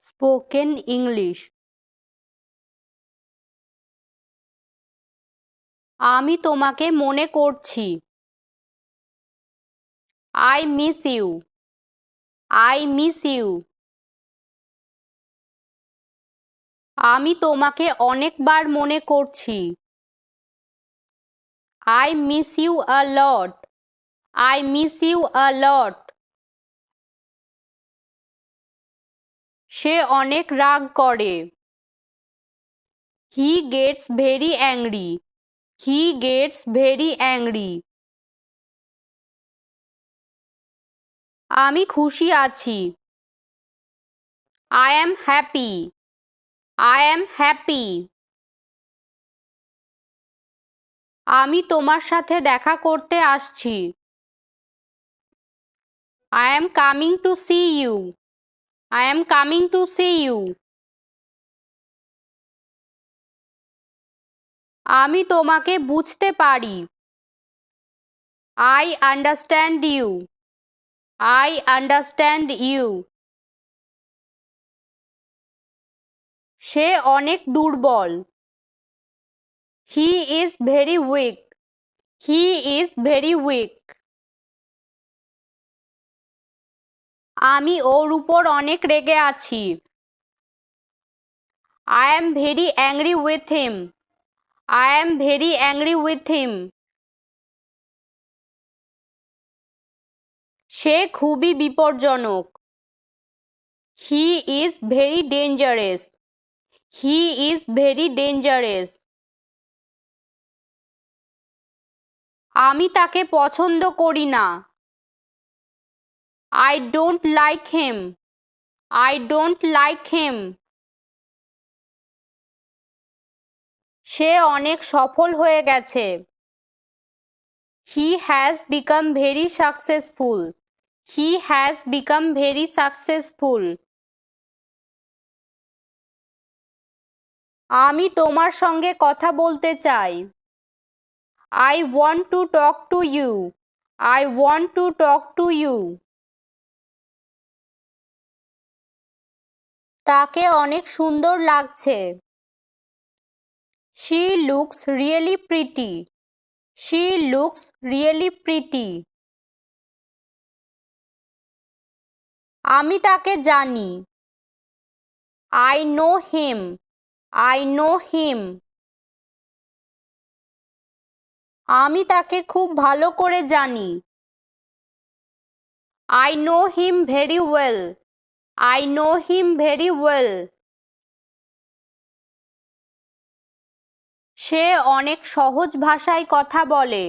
Spoken English. আমি তোমাকে মনে করছি। I miss you I miss you আমি তোমাকে অনেকবার মনে করছি। I miss you a lot I miss you a lot সে অনেক রাগ করে। He gets very angry he gets very angry আমি খুশি আছি। I am happy I am happy আমি তোমার সাথে দেখা করতে আসছি। I am coming to see you I am coming to see you আমি তোমাকে বুঝতে পারি। I understand you I understand you সে অনেক দুর্বল। He is very weak he is very weak আমি ওর উপর অনেক রেগে আছি। I am very angry with him I am very angry with him সে খুবই বিপজ্জনক। He is very dangerous he is very dangerous আমি তাকে পছন্দ করি না। I don't like him I don't like him সে অনেক সফল হয়ে গেছে। He has become very successful he has become very successful আমি তোমার সঙ্গে কথা বলতে চাই। I want to talk to you I want to talk to you তাকে অনেক সুন্দর লাগছে। She looks really pretty she looks really pretty আমি তাকে জানি। I know him I know him আমি তাকে খুব ভালো করে জানি। I know him very well I know him very well সে অনেক সহজ ভাষায় কথা বলে।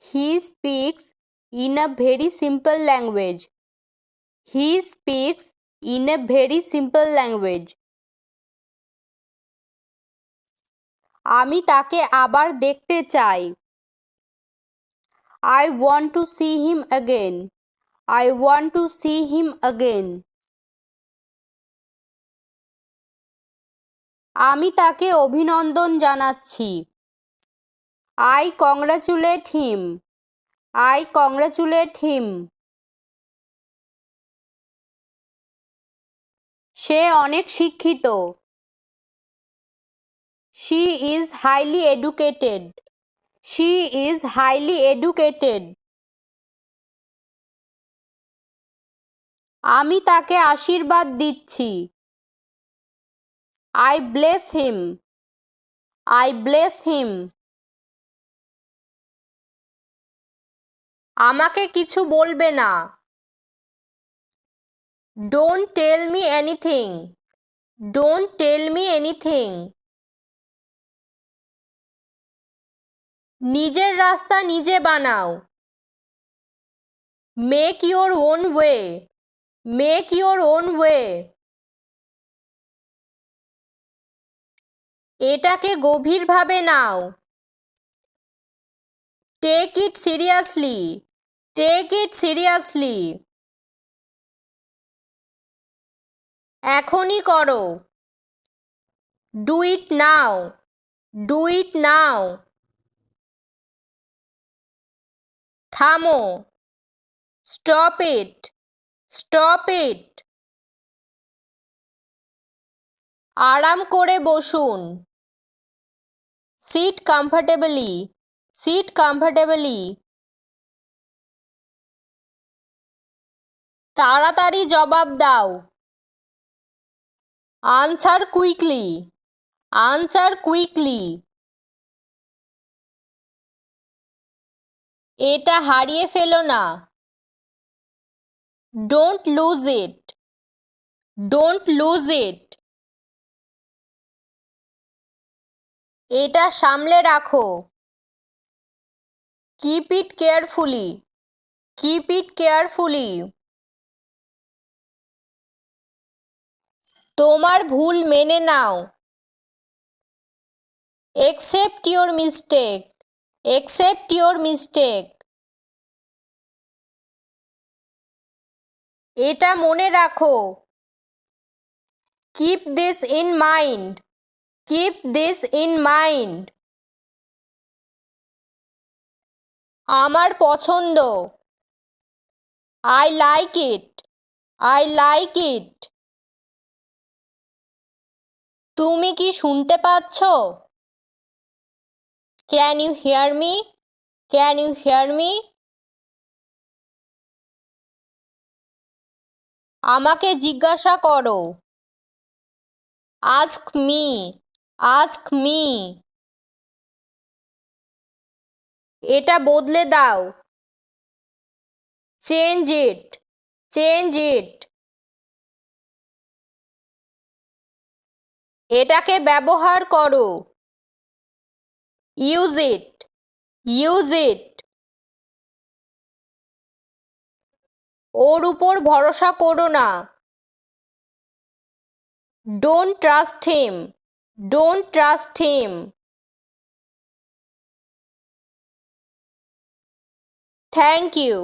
He speaks in a very simple language he speaks in a very simple language আমি তাকে আবার দেখতে চাই। I want to see him again I want to see him again আমি তাকে অভিনন্দন জানাচ্ছি। I congratulate him I congratulate him সে অনেক শিক্ষিত। She is highly educated she is highly educated আমি তাকে আশীর্বাদ দিচ্ছি। I bless him I bless him আমাকে কিছু বলবে না। Don't tell me anything don't tell me anything নিজের রাস্তা নিজে বানাও। Make your own way make your own way এটাকে গভীরভাবে নাও। Take it seriously take it seriously এখনই করো। Do it now do it now থামো। Stop it stop it. আরাম করে বসুন। Sit comfortably sit comfortably. তাড়াতাড়ি জবাব দাও। Answer quickly answer quickly. এটা হারিয়ে ফেলো না। Don't lose it don't lose it এটা সামলে রাখো। Keep it carefully keep it carefully তোমার ভুল মেনে নাও। Accept your mistake accept your mistake এটা মনে রাখো। Keep this in mind keep this in mind আমার পছন্দ। I like it I like it তুমি কি শুনতে পাচ্ছ? Can you hear me can you hear me আমাকে জিজ্ঞাসা করো। Ask me ask me. এটা বদলে দাও। Change it change it. এটাকে ব্যবহার করো। Use it use it. ওর উপর ভরসা করো না। Don't trust him don't trust him thank you